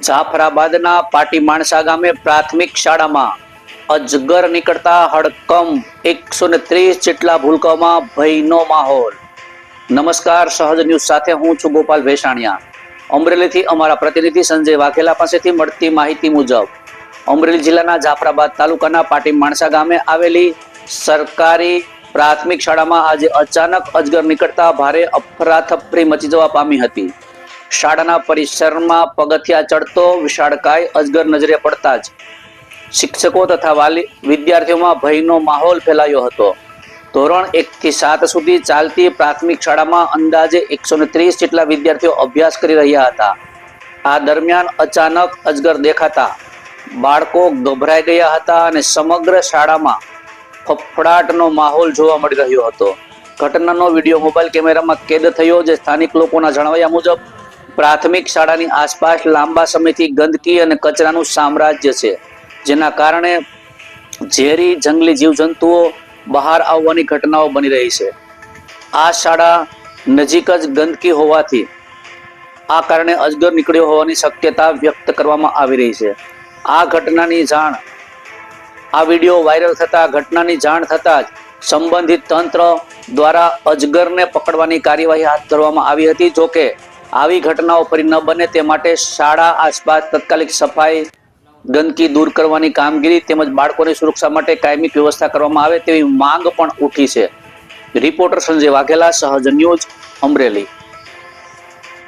જાફરાબાદના પાટી માણસા ગામે પ્રાથમિક શાળામાં અજગર નીકળતા હડકંપ એકસો ને ત્રીસ જેટલા ભૂલકાઓમાં ભયનો માહોલ. નમસ્કાર, સહજ ન્યૂઝ સાથે હું છું ગોપાલ ભેસાણિયા. અમરેલીથી અમારા પ્રતિનિધિ સંજય વાઘેલા પાસેથી મળતી માહિતી મુજબ, અમરેલી જિલ્લાના જાફરાબાદ તાલુકાના પાટી માણસા ગામે આવેલી સરકારી પ્રાથમિક શાળામાં આજે અચાનક અજગર નીકળતા ભારે અફરાથફરી મચી જવા પામી હતી. શાળાના પરિસરમાં પગથિયા ચડતો વિશાળકાય અજગર નજરે પડતા જ શિક્ષકો તથા વાલી વિદ્યાર્થીઓમાં ભયનો માહોલ ફેલાયો હતો. ધોરણ એક થી સાત સુધી ચાલતી પ્રાથમિક શાળામાં અંદાજે એકસો ત્રીસ જેટલા વિદ્યાર્થીઓ અભ્યાસ કરી રહ્યા હતા. આ દરમિયાન અચાનક અજગર દેખાતા બાળકો ગભરાઈ ગયા હતા અને સમગ્ર શાળામાં ફફડાટનો માહોલ જોવા મળી રહ્યો હતો. ઘટનાનો વીડિયો મોબાઈલ કેમેરામાં કેદ થયો, જે સ્થાનિક લોકોના જણાવ્યા મુજબ પ્રાથમિક શાળાની આસપાસ લાંબા સમયથી ગંદકી અને કચરાનું સામ્રાજ્ય છે, જેના કારણે ઝેરી જંગલી જીવજંતુઓ બહાર આવવાની ઘટનાઓ બની રહી છે. આ શાળા નજીક જ ગંદકી હોવાથી આ કારણે અજગર નીકળ્યો હોવાની શક્યતા વ્યક્ત કરવામાં આવી રહી છે. આ ઘટનાની જાણ, આ વીડિયો વાયરલ થતા ઘટનાની જાણ થતાં જ સંબંધિત તંત્ર દ્વારા અજગરને પકડવાની કાર્યવાહી હાથ ધરવામાં આવી હતી, જોકે આવી ઘટનાઓ ફરી ન બને તે માટે શાળા, આસપાસ તાત્કાલિક સફાઈ, ગંદકી દૂર કરવાની કામગીરી તેમજ બાળકોની સુરક્ષા માટે કાયમી વ્યવસ્થા કરવામાં આવે તેવી માંગ પણ ઉઠી છે. રિપોર્ટર સંજય વાઘેલા, સહજ ન્યૂઝ, અમરેલી.